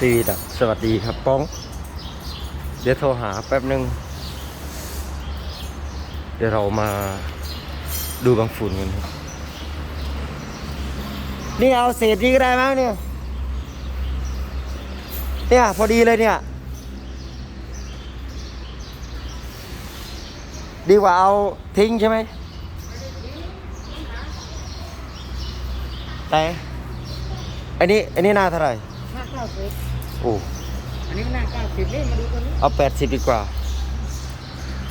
ซีดับสวัสดีครับป้อง เดี๋ยวโทรหาแป๊บนึง เดี๋ยวเรามาดูบางฝุ่นกันครับนี่เอาเศษนี้ก็ได้มั้งเนี่ย เนี่ย พอดีเลยเนี่ย ดีกว่าเอาทิ้งใช่ไหมแต่อันนี้ อันนี้หน้าเท่าไหร่ห้าเก้าสิบ โอ้อันนี้หน้าเก้าสิบนี่มาดูกันนี้เอาแปดสิบดีกว่า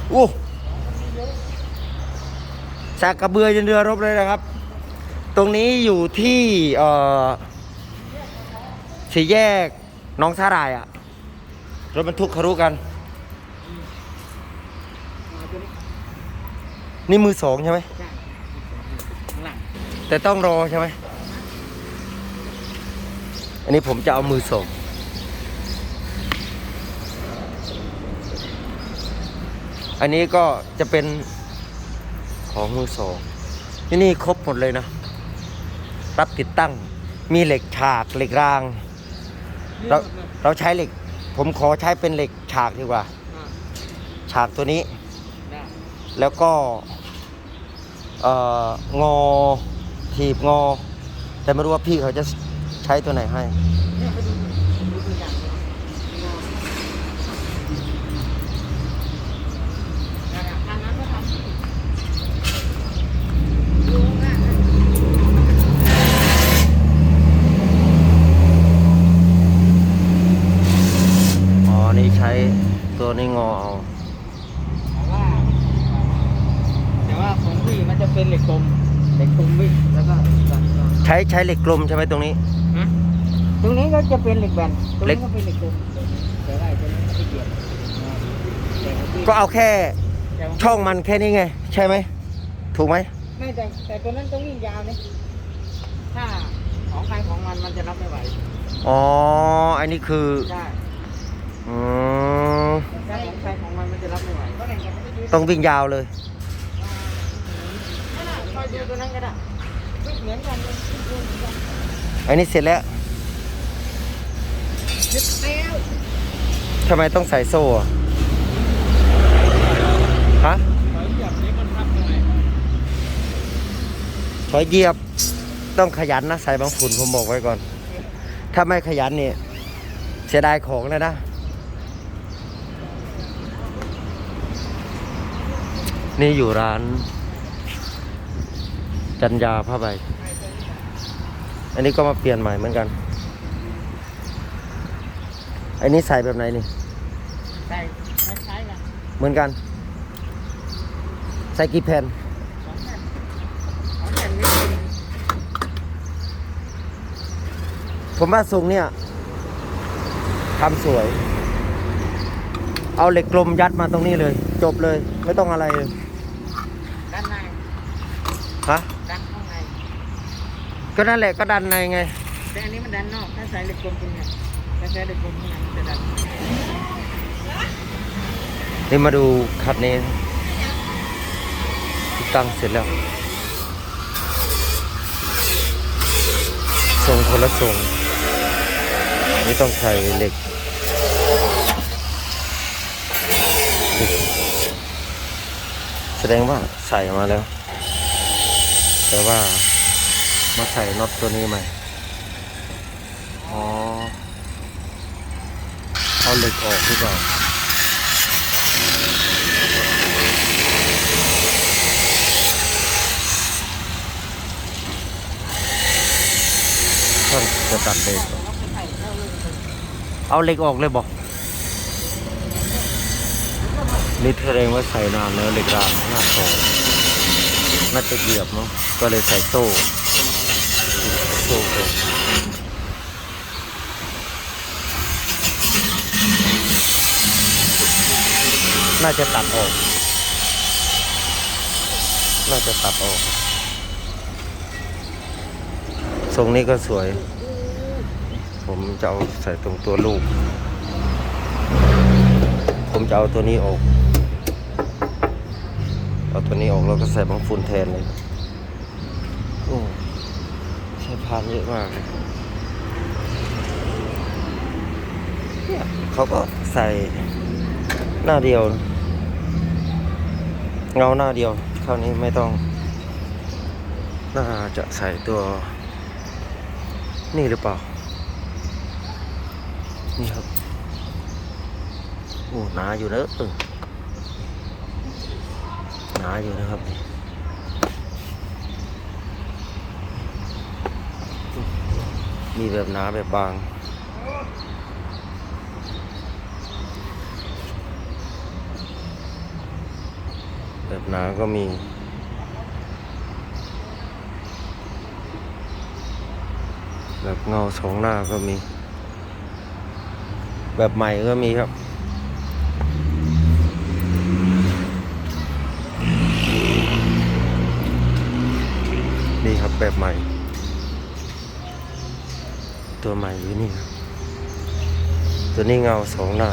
โอ้สากกระเบือจนเรือรบเลยนะครับ ตรงนี้อยู่ที่เอ่อสี่แยกหน้องสาหร่ายอะรถบรรทุกเขารู้กันมาตัวนี้นี่มือสองใช่ไหมใช่ข้างหลังแต่ต้องรอใช่ไหมอันนี้ผมจะเอามือสอง อันนี้ก็จะเป็นของมือสองที่นี่ครบหมดเลยนะ รับติดตั้ง มีเหล็กฉากเหล็กราง เราเราใช้เหล็ก ผมขอใช้เป็นเหล็กฉากดีกว่า ฉากตัวนี้ แล้วก็เอองอถีบงอ แต่ไม่รู้ว่าพี่เขาจะใช้ตัวไหนให้ เนี่ยไปดูดูตัวอย่างเลยนะครับอันนั้นก็ทำดูข้างหน้านะ อ๋อ นี่ใช้ตัวนี้งอเอา แต่ว่า แต่ ว่าของพี่มันจะเป็นเหล็กกลมเหล็กกลมวิ่งแล้วก็ดันก่อนใช้ใช้เหล็กกลมใช่ไหมตรงนี้ฮะตรงนี้ก็จะเป็นเหล็กแบนตรงเหล็นี้กก็เป็นเหล็กกลมแต่ว่าตรงนี้ไม่เกี่ยวแต่ของพี่ก็เอาแค่แต่ของช่องมันแค่นี้ไง ใช่ไหมถูกไหมไม่แต่แต่ตัวนั้นต้องวิ่งยาวนี่ถ้าของใครของมันมันจะรับไม่ไหวอ๋ออันนี้คือใช่อืมถ้าของใครของมันมันจะรับไม่ไหวก็แข่งกันไม่ได้ต้องวิ่งยาวเลยค อยดูตัวนั้นก็ได้วิ่งเหมือนกันเลยวิ่งเหมือนกันอันนี้เสร็จแล้วยึดแล้วทำไมต้องใส่โซ่อะฮะถอยเหยียบนี้มันทับยังไงถอยเหยียบต้องขยันนะใส่บางฝุ่นผมบอกไว้ก่อน ถ้าไม่ขยันเนี่ยเสียดายของเลยนะ นี่อยู่ร้าน จันยาผ้าใบ อันนี้ก็มาเปลี่ยนใหม่เหมือนกัน อันนี้ใส่แบบไหนนี่ใช่ใช้กันเหมือนกัน ใส่กี่แผ่นสองแผ่นสองแผ่นวิ่งผมว่าทรงเนี่ยทำสวย เอาเหล็กกลมยัดมาตรงนี้เลย จบเลย ไม่ต้องอะไรเลย ด้านใน ฮะ ด้านข้างใน ก็นั่นแหละก็ดันในไง แต่อันนี้มันด้านนอก ถ้าใส่เหล็กกลมตรงเนี้ยถ้าใส่เหล็กกลมตรงเนี้ยมันจะดันนี่มาดูคัดนี้ติดตั้งเสร็จแล้วทรงคนละทรงนี่ต้องใส่เหล็กแสดงว่าใส่มาแล้ว แต่ว่า มาใส่น็อตตัวนี้ใหม่ อ๋อ เอาเหล็กออกหรือเปล่าท่านจะตัดเหล็กเอาเหล็กออกเลยบอกนี่แสดงว่าใส่นานแล้วเหล็กรางหน้าสองน่าจะเหยียบมั้งก็เลยใส่โซ่ โซ่ไปน่าจะตัดออก น่าจะตัดออก ทรงนี้ก็สวย ผมจะเอาใส่ตรงตัวลูก ผมจะเอาตัวนี้ออก เอาตัวนี้ออกแล้วก็ใส่บางฝุ่นแทนเลย โอ้ พานเยอะมากเนี่ยเขาก็ใส่หน้าเดียว เงาหน้าเดียวคราวนี้ไม่ต้อง น่าจะใส่ตัว นี่หรือเปล่า นี่ครับโอ้หนาอยู่นะเออหนาอยู่นะครับนี่ มีแบบหนาแบบบาง แบบหนาก็มีแบบเงาสองหน้าก็มี แบบใหม่ก็มีครับ นี่ครับแบบใหม่ ตัวใหม่อยู่นี่ตัวนี้เงาสองหน้า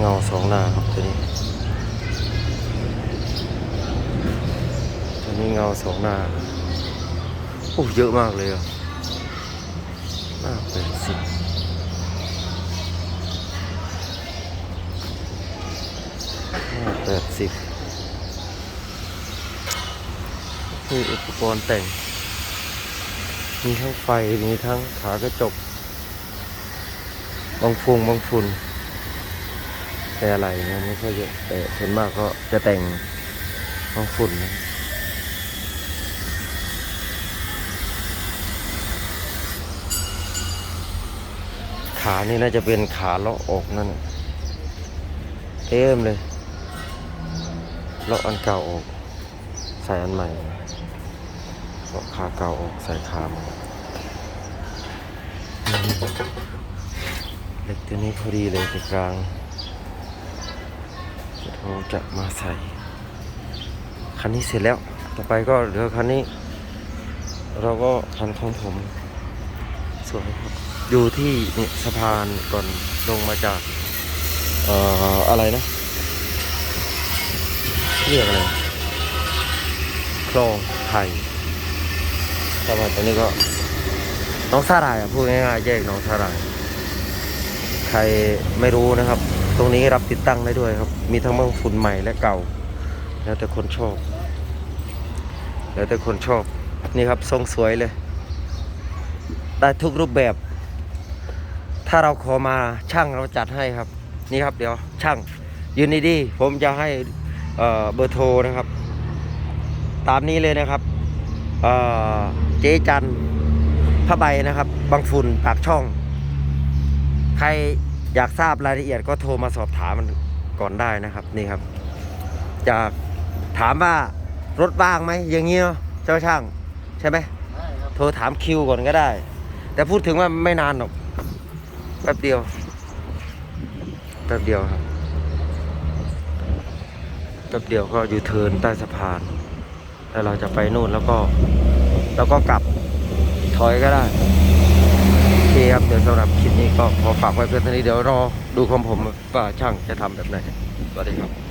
เงาสองหน้าครับตัวนี้ ตัวนี้เงาสองหน้าโอ้เยอะมากเลยอะหน้าแปดสิบแปดสิบนี่อุปกรณ์แต่ง มีทั้งไฟ มีทั้งขากระจก บางฟุงบางฝุ่นแต่อะไรเนี่ยไม่ค่อยเยอะแต่ส่วนมากก็จะแต่งบางฝุ่นนะขานี่น่าจะเป็นขาเลาะออกนั่นเต็มเลยเลาะอันเก่าออก ใส่อันใหม่ เลาะขาเก่าออกใส่ขาใหม่เหล็กตัวนี้พอดีเลยตรงกลางเราจะมาใส่ คันนี้เสร็จแล้ว ต่อไปก็เหลือคันนี้ เราก็คันของผมสวยครับอยู่ที่นี่สะพานก่อนลงมาจาก เอ่ออะไรนะเรียกอะไรคลองไทย สะพานตรงนี้ก็น้องสาหร่ายพูดง่ายๆแยกน้องสาหร่าย ใครไม่รู้นะครับ ตรงนี้รับติดตั้งได้ด้วยครับ มีทั้งเมืองฝุ่นใหม่และเก่า แล้วแต่คนชอบ แล้วแต่คนชอบ นี่ครับทรงสวยเลย ได้ทุกรูปแบบ ถ้าเราขอมาช่างเราจัดให้ครับ นี่ครับเดี๋ยวช่างยืนดีๆผมจะให้เเบอร์โทรนะครับ ตามนี้เลยนะครับ เอ่อเจ๊จันผ้าใบนะครับ บางฝุ่นปากช่อง ใครอยากทราบรายละเอียดก็โทรมาสอบถามมันก่อนได้นะครับนี่ครับจากถามว่ารถว่างไหมอย่างเงี้ยเนอะเจ้าช่าง ใช่ไหมได้ครับโทรถามคิวก่อนก็ได้ แต่พูดถึงว่าไม่นานหรอกแป๊บเดียวแป๊บเดียวครับแป๊บเดียวก็อยู่เทิร์นใต้สะพาน แล้วเราจะไปนู่นแล้วก็แล้วก็กลับถอยก็ได้โอเคครับเดี๋ยวสำหรับคลิปนี้ก็ขอฝากไว้เพื่อนท่านี้เดี๋ยวรอดูของผมว่าช่างจะทำแบบไหนสวัสดีครับ